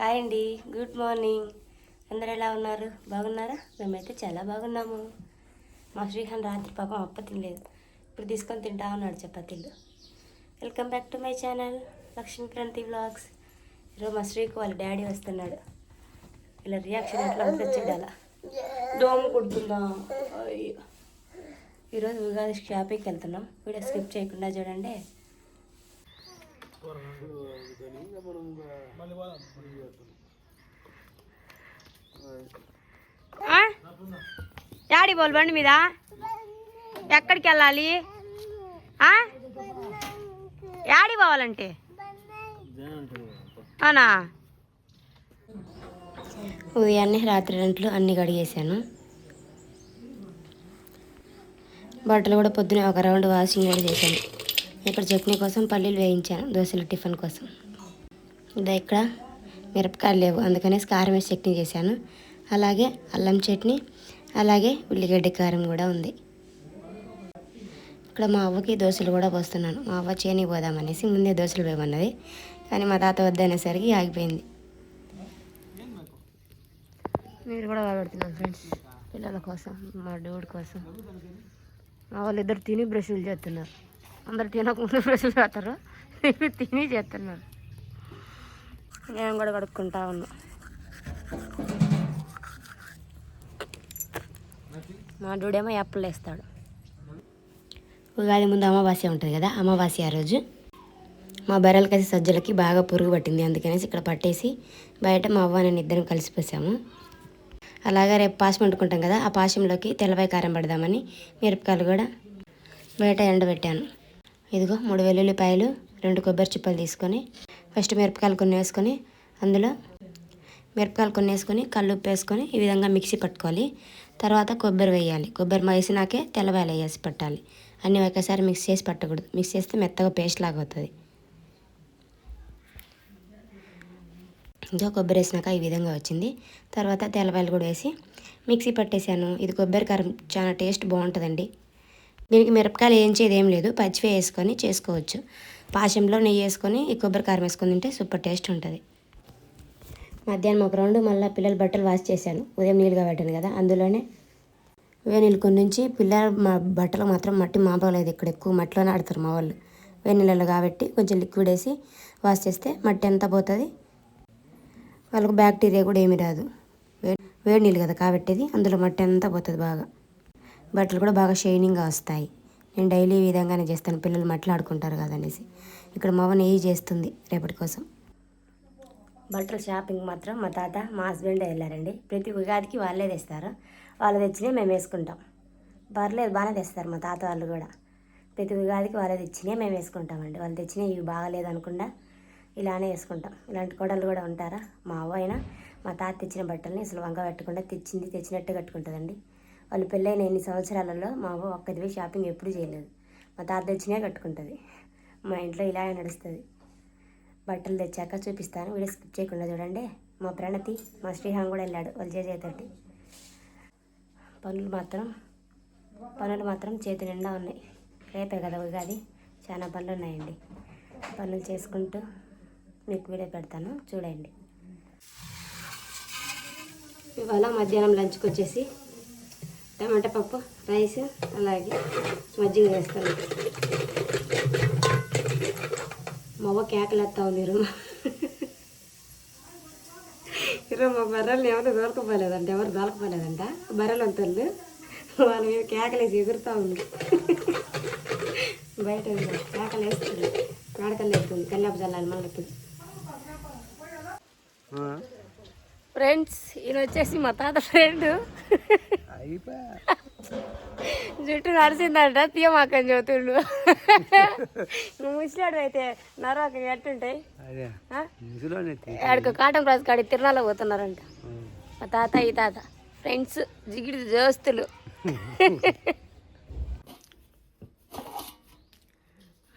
Hi అండి good morning. అందరు ఎలా ఉన్నారు? బాగున్నారా? మేమైతే చాలా బాగున్నాము. మా శ్రీహాన్ రాత్రి పాపం అప్ప తినలేదు. ఇప్పుడు తీసుకొని తింటా ఉన్నాడు చపాతీలు. Welcome back to my channel Lakshmi Kranti vlogs ఈరోజు మా శ్రీకు వాళ్ళ డాడీ వస్తున్నాడు. ఇలా రియాక్షన్ ఎట్లా ఉంటుంది చూడాలా. దోమ కుడుతుందా? అయ్యో. ఈరోజు ఉగాది షాపింగ్కి వెళ్తున్నాం. వీడియో స్కిప్ చేయకుండా చూడండి. డాడీ బోల్ బండి మీద? ఎక్కడికి వెళ్ళాలి? యాడి పోవాలంటే? అవునా? ఉదయాన్నే రాత్రి రెంట్లు అన్ని కడిగేశాను. బట్టలు కూడా పొద్దున ఒక రౌండ్ వాషింగ్ కూడా చేశాను. ఇక్కడ చట్నీ కోసం పల్లీలు వేయించాను దోశలు టిఫిన్ కోసం. ఇదా ఇక్కడ మిరపకాయలు లేవు అందుకనే కారం వేసి చట్నీ చేశాను. అలాగే అల్లం చట్నీ అలాగే ఉల్లిగడ్డ కారం కూడా ఉంది. ఇక్కడ మా అవ్వకి దోశలు కూడా పోస్తున్నాను. మా అవ్వ చేని పోదామనేసి ముందే దోశలు వేయమన్నది కానీ మా తాత వద్దనేసరికి ఆగిపోయింది. మీరు కూడా పెడుతున్నాను ఫ్రెండ్స్. పిల్లల కోసం మా డూడ్ కోసం. మా వాళ్ళు ఇద్దరు తిని బ్రష్లు చేస్తున్నారు. అందరు తినకముందు బ్రష్లు చేస్తారు నేను తిని చేస్తున్నారు. నేను కూడా కడుక్కుంటా ఉన్నా. మా డూడేమో ఎప్పలు వేస్తాడు. ఉగాది ముందు అమావాస్య ఉంటుంది కదా అమావాస్య ఆ రోజు. మా బర్రెలు కలిసి సజ్జలకి బాగా పురుగు పట్టింది అందుకనేసి ఇక్కడ పట్టేసి బయట మా అవ్వ నేను ఇద్దరం కలిసిపోసాము అలాగే రేపు పాశం వండుకుంటాం కదా ఆ పాశంలోకి తెల్లవాయి కారం పడదామని మిరపకాయలు కూడా బయట ఎండబెట్టాను. ఇదిగో మూడు వెల్లుల్లిపాయలు రెండు కొబ్బరి చిప్పలు తీసుకొని ఫస్ట్ మిరపకాయలు కొన్ని వేసుకొని అందులో మిరపకాయలు కొన్ని వేసుకొని కళ్ళు ఉప్పు వేసుకొని ఈ విధంగా మిక్సీ పట్టుకోవాలి. తర్వాత కొబ్బరి వేయాలి. కొబ్బరి వేసినాకే తెల్లవాయలు వేసి పట్టాలి. అన్నీ ఒకేసారి మిక్స్ చేసి పట్టకూడదు. మిక్స్ చేస్తే మెత్తగా పేస్ట్ లాగా అవుతుంది. ఇంకా కొబ్బరి వేసినాక ఈ విధంగా వచ్చింది. తర్వాత తెల్లవాయలు కూడా వేసి మిక్సీ పట్టేశాను ఇది కొబ్బరి కారం చాలా టేస్ట్ బాగుంటుందండి. దీనికి మిరపకాయలు వేయించేది ఏం లేదు. పచ్చివే వేసుకొని చేసుకోవచ్చు. పాశంలో నెయ్యి వేసుకొని కొబ్బరి కారం వేసుకొని తింటే సూపర్ టేస్ట్ ఉంటుంది. మధ్యాహ్నం ఒక రౌండ్ మళ్ళీ పిల్లల బట్టలు వాష్ చేశాను. ఉదయం నీళ్ళుగా పెట్టాను కదా అందులోనే వేనీళ్ళు నుంచి పిల్లల మా బట్టలు మాత్రం మట్టి మాపలేదు ఇక్కడ ఎక్కువ మట్టిలోనే ఆడతారు మా వాళ్ళు. వేనీళ్ళలో కాబట్టి కొంచెం లిక్విడ్ వేసి వాష్ చేస్తే మట్టి అంతా పోతుంది. వాళ్ళకు బ్యాక్టీరియా కూడా ఏమీ రాదు. వేడి వేడి నీళ్ళు కదా కాబట్టేది అందులో మట్టి అంతా పోతుంది బాగా. బట్టలు కూడా బాగా షైనింగ్గా వస్తాయి. నేను డైలీ ఈ విధంగానే చేస్తాను. పిల్లలు మట్లాడుకుంటారు కదనేసి. ఇక్కడ మా నెయ్యి చేస్తుంది రేపటి కోసం. బట్టల షాపింగ్ మాత్రం మా తాత మా హస్బెండ్ వెళ్ళారండి. ప్రతి ఉగాదికి వాళ్ళే తెస్తారు. వాళ్ళు తెచ్చినవి మేము వేసుకుంటాం. పర్లేదు బాగానే తెస్తారు మా తాత వాళ్ళు కూడా. ప్రతి ఉగాదికి వాళ్ళే తెచ్చినవి మేము వేసుకుంటామండి. వాళ్ళు తెచ్చినవి ఇవి బాగాలేదు అనకుండా ఇలానే వేసుకుంటాం. ఇలాంటి కోడలు కూడా ఉంటారా? మా అవ్వ అయినా మా తాత తెచ్చిన బట్టల్ని అసలు వంక పెట్టకుండా తెచ్చింది తెచ్చినట్టు కట్టుకుంటుందండి. వాళ్ళు పెళ్ళైన ఎన్ని సంవత్సరాలలో మా అవ్వ ఒక్కదివి షాపింగ్ ఎప్పుడు చేయలేదు. మా తాత తెచ్చినే కట్టుకుంటుంది. మా ఇంట్లో ఇలాగే నడుస్తుంది. బట్టలు తెచ్చాక చూపిస్తాను. వీడియో స్కిప్ చేయకుండా చూడండి. మా ప్రణతి మా శ్రీహాం కూడా వెళ్ళాడు వాళ్ళ చేసేతోటి పనులు మాత్రం పనులు మాత్రం చేతి నిండా ఉన్నాయి. రేపే కదా ఉగాది. చాలా పనులు ఉన్నాయండి. పనులు చేసుకుంటూ మీకు వీడియో పెడతాను. చూడండి. ఇవాళ మధ్యాహ్నం లంచ్కి వచ్చేసి టమాటా పప్పు రైస్ అలాగే మజ్జిగ వేస్తాను. మవ్వ కేకలేస్తా ఉంది ఇరు ఇరు మా బర్రెల్ని ఎవరు దొరకపోలేదంట ఎవరు దొరకపోలేదంట బర్రెలు అంతళ్ళు వాళ్ళ మీద కేకలేసి ఎగురుతూ ఉంది. బయట. కేకలు వేస్తుంది మేడకల్లు వేస్తుంది కల్లాపు చల్లాలి మళ్ళీ ఫ్రెండ్స్ ఈయన వచ్చేసి మా తాత ఫ్రెండ్. జుట్టు నడిచిందంట తీయమాకని చెబుతుండు. నువ్వు ముసలాడు అయితే నరవక ఎట్టుంటాయి? అదే. ఆ? ముసలోనే ఆడికి కాటం రాజు కాడి తిరణాలకు పోతున్నారంట. మా తాత ఈ తాత ఫ్రెండ్స్ జిగిడి దోస్తులు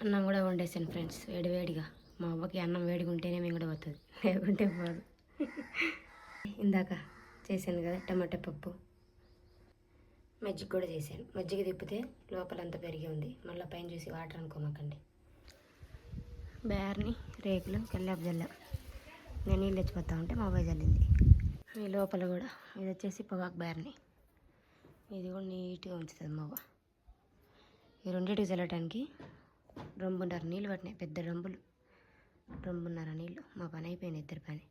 అన్నం కూడా వండేసాను ఫ్రెండ్స్ వేడి వేడిగా. మా అవ్వకి అన్నం వేడిగా ఉంటేనే మేము కూడా పోతుంది. లేకుంటే పోదు. ఇందాక చేశాను కదా టమాటా పప్పు. మజ్జిగ కూడా చేశాను. మజ్జిగ తిప్పితే లోపలంతా పెరిగి ఉంది. మళ్ళీ పైన చూసి వాటర్ అనుకోమాకండి. బేర్ని రేకులు కల్లాపు జల్ల. నేను నీళ్ళు తెచ్చిపోతా ఉంటే మా బాయ్ చల్లింది ఈ లోపల కూడా ఇది వచ్చేసి పొగాకు బ్యార్ని ఇది కూడా నీట్గా ఉంచుతుంది మా ఈ రెండింటికి చల్లటానికి రొంబున్నర నీళ్ళు పట్టినాయి. పెద్ద రొంబులు. రొంబున్నర నీళ్ళు. మా పని అయిపోయింది ఇద్దరి పని.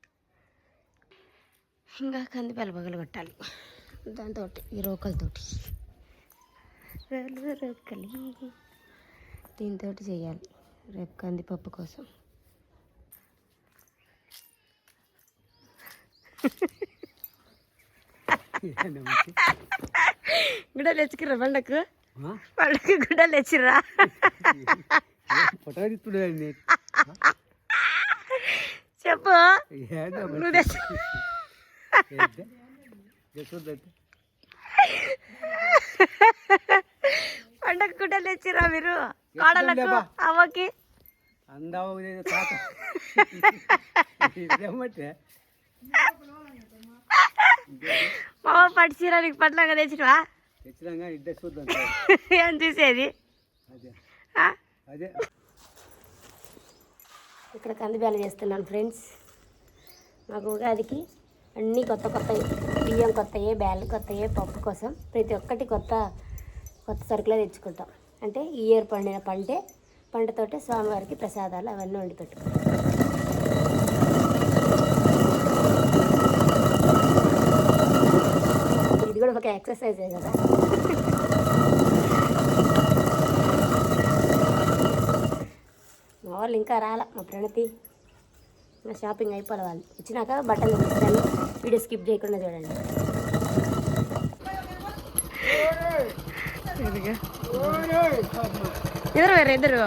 ఇంకా కందిపాలు పగలు కొట్టాలి. దాంతో ఈ రోకలతోటి. రోకలి. దీంతో చేయాలి రేపు కందిపప్పు కోసం. గుడ్డలు తెచ్చుకురా పండకు పండగ గుడ్డలు తీస్తున్నాడు చెప్పు. నువ్వు పండగ గుడ్డలు తెచ్చిర్రా మీరు? కోడలకు అవ్వకి మా పట్టు చీర నీకు పట్లంగా తెచ్చినవా? ఏం చూసేది ఇక్కడ కందిబేల చేస్తున్నాను ఫ్రెండ్స్. మాకు ఉగాదికి అన్నీ కొత్త కొత్త బియ్యం కొత్తయే బ్యాలు కొత్తయే పప్పు కోసం ప్రతి ఒక్కటి కొత్త కొత్త సరుకులే తెచ్చుకుంటాం. అంటే ఈ ఇయర్ పండిన పంటే పంటతోటే స్వామివారికి ప్రసాదాలు అవన్నీ వండి పెట్టుకుంటాం. ఇది కూడా ఒక ఎక్సర్సైజే కదా? మా వాళ్ళు ఇంకా రాలా మా ప్రణతి. ఇంకా షాపింగ్ అయిపోలే వాళ్ళు వచ్చినాక బట్టలు తెస్తాను వీడియో స్కిప్ చేయకుండా చూడండి. ఇద్దరు వేరే? ఇద్దరు.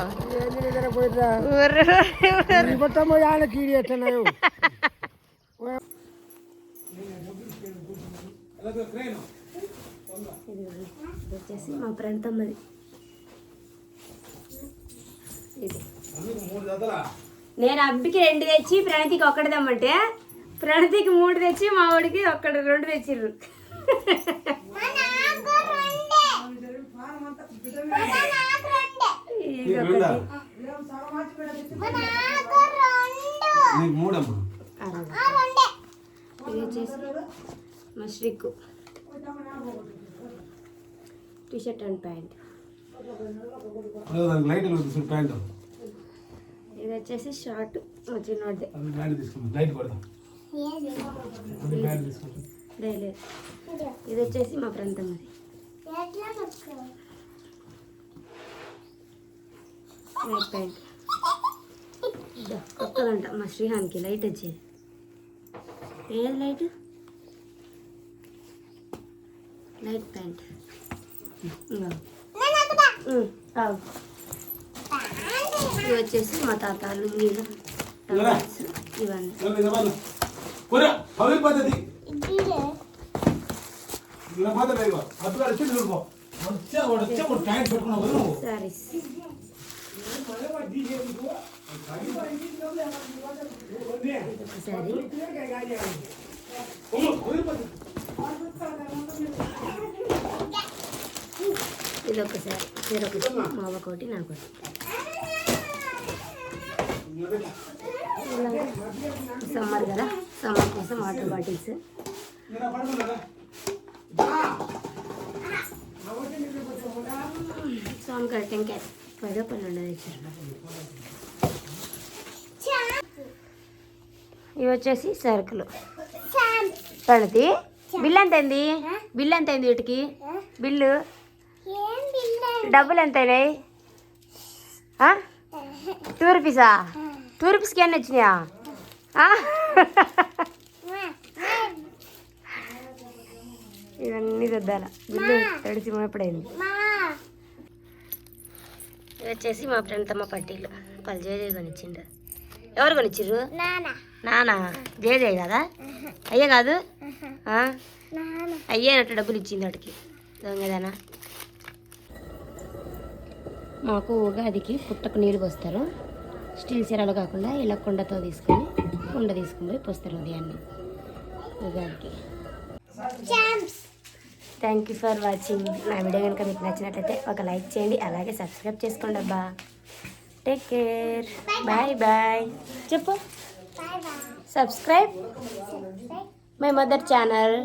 ఇది వచ్చేసి మా ప్రణతమ్మది ఇది. నేను అబ్బికి రెండు తెచ్చి ప్రణతికి ఒక్కటి తెమ్మంటే ప్రణతికి మూడు తెచ్చి మా వాడికి ఒక్కటి రెండు తెచ్చిర్రు. ఇది ఒకటి. నీకు మూడమ్మా అరవై. ఇది వచ్చేసి మా Sriku. T shirt and pant. Light pant. ఇది వచ్చేసి షార్ట్ చిన్నోడిదే డైలీ ఇది వచ్చేసి మా ప్రాంతం అది. నైట్ ప్యాంట్ కొత్తదంట మా శ్రీహాన్కి లైట్ వచ్చేది. ఏది లైట్? Light pant. ఇవి వచ్చేసి మా తాత లుంగీలు ఇవన్నీ. ఇది ఒకసారి చెరొకటి మా ఒకటి నాకొకటి ఇలాగా సమ్మర్ కదా సమ్మర్ కోసం వాటర్ బాటిల్స్. పదో ఇచ్చారు ఇవి వచ్చేసి సరుకులు. పడితే బిల్ ఎంత అయింది? బిల్ ఎంత అయింది వీటికి? బిల్లు? డబ్బులు ఎంత అయినాయి? టూ రూపీసా? టూ రూపీస్కి ఎన్ని వచ్చినాయా? ఇవన్నీ చూద్దాల బిల్లు తడిసి ఎప్పుడైంది ఇది వచ్చేసి మా ఫ్రెండ్ తమ్మ పట్టీలు వాళ్ళు జేజే కొనిచ్చిండు ఎవరు కొనిచ్చిర్రు నానా జేజే కదా అయ్యే కాదు ఆ? అయ్యే అన్నట్టు డబ్బులు ఇచ్చింది వాడికి దొంగదానా మాకు ఉగాదికి పుట్టకు నీళ్ళు పోస్తారు స్టీల్ చీరలు కాకుండా ఇలా కుండతో తీసుకొని కుండ తీసుకొని పోస్తారు ఉదయాన్నే. ఉగాదికి. థ్యాంక్ యూ ఫర్ వాచింగ్ నా వీడియో కనుక మీకు నచ్చినట్లయితే ఒక లైక్ చేయండి అలాగే సబ్స్క్రైబ్ చేసుకోండి అబ్బా. టేక్ కేర్ బాయ్ బాయ్ చెప్పు. Subscribe my mother channel